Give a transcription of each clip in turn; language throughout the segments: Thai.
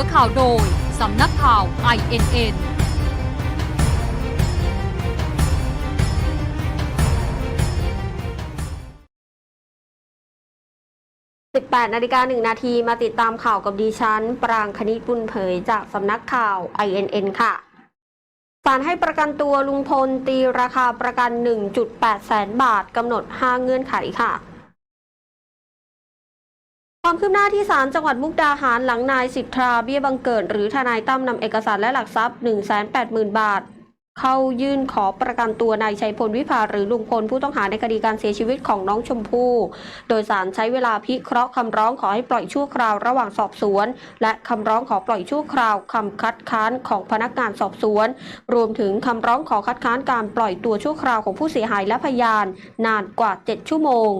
อข่าวโดย สำนักข่าว INN 18นาฬิกา1นาทีมาติดตามข่าวกับดิฉัน ปรางคณิตบุญเผยจากสำนักข่าว INN ค่ะศาลให้ประกันตัวลุงพลตีราคาประกัน 1.8 แสนบาทกำหนด 5 เงื่อนไขค่ะ ความคืบหน้าที่ศาลจังหวัดมุกดาหารหลังนายสิทธาเบี้ยบังเกิด หรือทนายตั้มนำเอกสารและหลักทรัพย์ 180,000 บาท เข้ายื่นขอประกันตัวนายชัยพลวิภาหรือลุงพลผู้ต้องหาในคดีการเสียชีวิตของน้องชมพู่โดยสารใช้เวลาพิเคราะห์คำร้องขอให้ปล่อยชั่วคราวระหว่างสอบสวน และคำร้องขอปล่อยชั่วคราวคำคัดค้านของพนักงานสอบสวน รวมถึงคำร้องขอคัดค้านการปล่อยตัวชั่วคราวของผู้เสียหายและพยาน นานกว่า 7 ชั่วโมง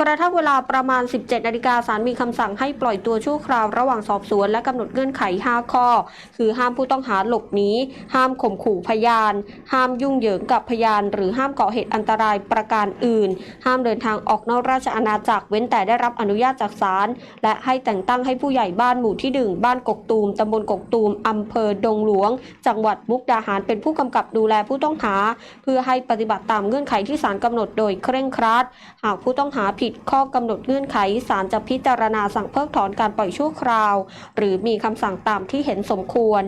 กระทั่งเวลาประมาณ 17นาฬิกาศาลมีคำสั่งให้ปล่อยตัวชั่วคราวระหว่างสอบสวน และกำหนดเงื่อนไข 5 ข้อ คือห้ามผู้ต้องหาหลบหนีห้ามข่มขู่พยานห้ามยุ่งเหยิงกับพยาน หรือห้ามก่อเหตุอันตรายประการอื่น ห้ามเดินทางออกนอกราชอาณาจักรเว้นแต่ได้รับอนุญาตจากศาลและให้แต่งตั้งให้ผู้ใหญ่บ้านหมู่ที่หนึ่งบ้านกกตูมตำบลกกตูมอำเภอดงหลวง จังหวัดมุกดาหารเป็นผู้กำกับดูแลผู้ต้องหา เพื่อให้ปฏิบัติตามเงื่อนไขที่ศาลกำหนดโดยเคร่งครัด หากผู้ต้องหาผิดข้อกำหนดเงื่อนไขศาลจะพิจารณาสั่งเพิกถอนการปล่อยชั่วคราว หรือมีคำสั่งตามที่เห็นสมควร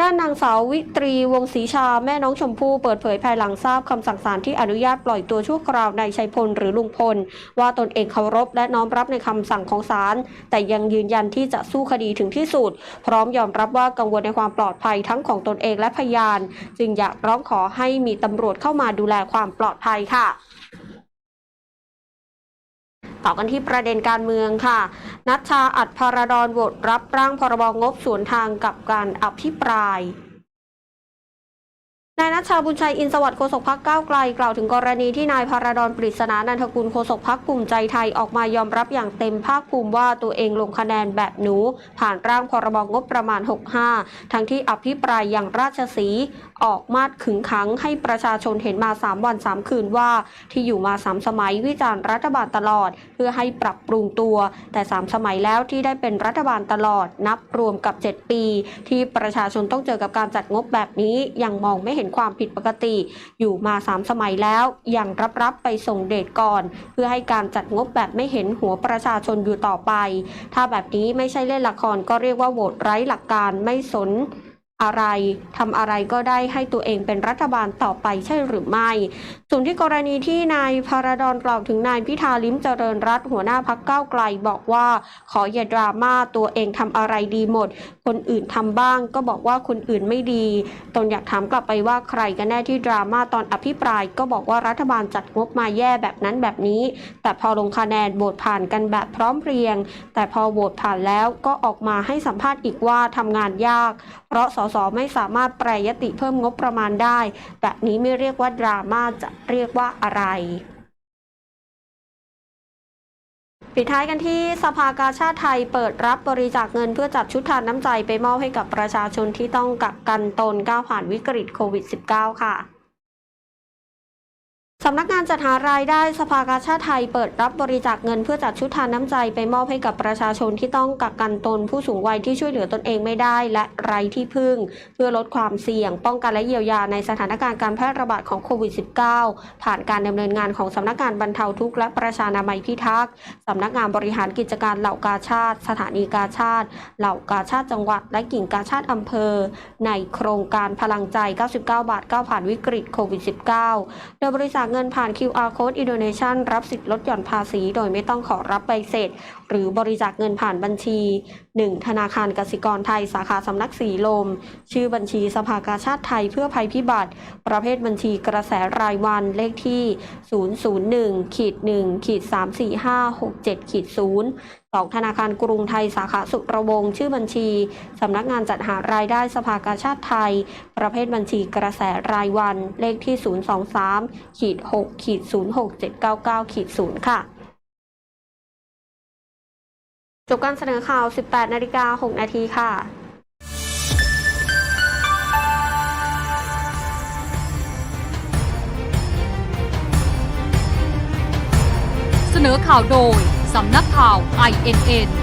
ด้านนางสาววิตรีวงศรีชาแม่น้องชมพู่เปิดเผยภายหลังทราบคำสั่งศาลที่อนุญาตปล่อยตัวชั่วคราวในายชัยพลหรือลุงพล ว่าตนเองเคารพและน้อมรับในคำสั่งของศาลแต่ยังยืนยันที่จะสู้คดีถึงที่สุด พร้อมยอมรับว่ากังวลในความปลอดภัยทั้งของตนเองและพยาน จึงอยากร้องขอให้มีตำรวจเข้ามาดูแลความปลอดภัยค่ะ ต่อกันที่ประเด็นการเมืองค่ะ นัชชาอัดพาราดอนโหวตรับร่างพรบงบสวนทางกับการอภิปราย นายนัชชาบุญชัยอินสวัสดิ์โฆษกพักก้าวไกลกล่าวถึงกรณีที่นายพาราดอนปริศนานันทกุลโฆษกพักภูมิใจไทยออกมายอมรับอย่างเต็มภาคภูมิว่าตัวเองลงคะแนนแบบหนู ผ่านร่างพรบงบประมาณ 65 ทั้งที่อภิปรายอย่างราชสีห์ออกมาดขึงขังให้ประชาชนเห็นมา 3 วัน 3 คืนว่า ที่อยู่มา 3 สมัยวิจารณ์รัฐบาลตลอด เพื่อให้ปรับปรุงตัว แต่ 3 สมัยแล้วที่ได้เป็นรัฐบาลตลอด นับรวมกับ 7 ปี ที่ประชาชนต้องเจอกับการจัดงบแบบนี้ยังมองไม่เห็นความผิดปกติ อยู่มา 3 สมัยแล้วยังรับรับไปส่งเดชก่อน เพื่อให้การจัดงบแบบไม่เห็นหัวประชาชนอยู่ต่อไป ถ้าแบบนี้ไม่ใช่เล่นละครก็เรียกว่าโหวตไร้หลักการไม่สน อะไรทำอะไรก็ได้ให้ตัวเองเป็นรัฐบาลต่อไปใช่หรือไม่ ส่วนที่กรณีที่นายพาราดอนกล่าวถึงนายพิธาลิ้มเจริญรัตหัวหน้าพักก้าวไกลบอกว่าขออย่าดราม่าตัวเองทำอะไรดีหมด คนอื่นทำบ้างก็บอกว่าคนอื่นไม่ดี ตนอยากถามกลับไปว่าใครกันแน่ที่ดราม่าตอนอภิปรายก็บอกว่ารัฐบาลจัดงบมาแย่แบบนั้นแบบนี้ แต่พอลงคะแนนโหวตผ่านกันแบบพร้อมเพรียง แต่พอโหวตผ่านแล้วก็ออกมาให้สัมภาษณ์อีกว่าทำงานยาก เพราะสสไม่สามารถแปรยติเพิ่มงบประมาณได้ แบบนี้ไม่เรียกว่าดราม่าจะเรียกว่าอะไรปิดท้ายกันที่สภากาชาติไทยเปิดรับบริจาคเงินเพื่อจัดชุดทานน้ำใจไปมอบให้กับประชาชนที่ต้องกักกันตนก้าวผ่านวิกฤตโควิด -19 ค่ะ สำนักงานจัดหารายได้สภากาชาติไทยเปิดรับบริจาคเงินเพื่อจัดชุดทานน้ำใจไปมอบให้กับประชาชนที่ต้องกักกันตนผู้สูงวัยที่ช่วยเหลือตนเองไม่ได้ และไร้ที่พึ่ง เพื่อลดความเสี่ยง ป้องกันและเยียวยาในสถานการณ์การแพร่ระบาดของโควิด -19 ผ่านการดำเนินงานของสำนักงานบรรเทาทุกข์และประชานามัยพิทักษ์สำนักงานบริหารกิจการเหล่ากาชาติ สถานีกาชาติ เหล่ากาชาติจังหวัด และกิ่งกาชาติอำเภอ ในโครงการพลังใจ 99 บาทก้าวผ่านวิกฤตโควิด -19 โดยบริจาคเงินผ่าน QR Code Indonesian รับสิทธิ์ลดหย่อนภาษี โดยไม่ต้องขอรับใบเสร็จ หรือบริจาคเงินผ่านบัญชี 1. ธนาคารกสิกรไทยสาขาสำนักสีลม ชื่อบัญชีสภากาชาติไทยเพื่อภัยพิบัติ ประเภทบัญชีกระแสรายวันเลขที่ 001-1-3456-7-0 ขีด1ขีด34567ขีด0 2ธนาคารกรุงไทยสาขาสุระวงชื่อบัญชี สำนักงานจัดหารายได้สภากาชาติไทย ประเภทบัญชีกระแสรายวัน เลขที่ 023ขีด6ขีด06799ขีด0ค่ะ จบการเสนอข่าว 18นาฬิกา6นาทีค่ะเสนอข่าวโดย สำนักข่าว INN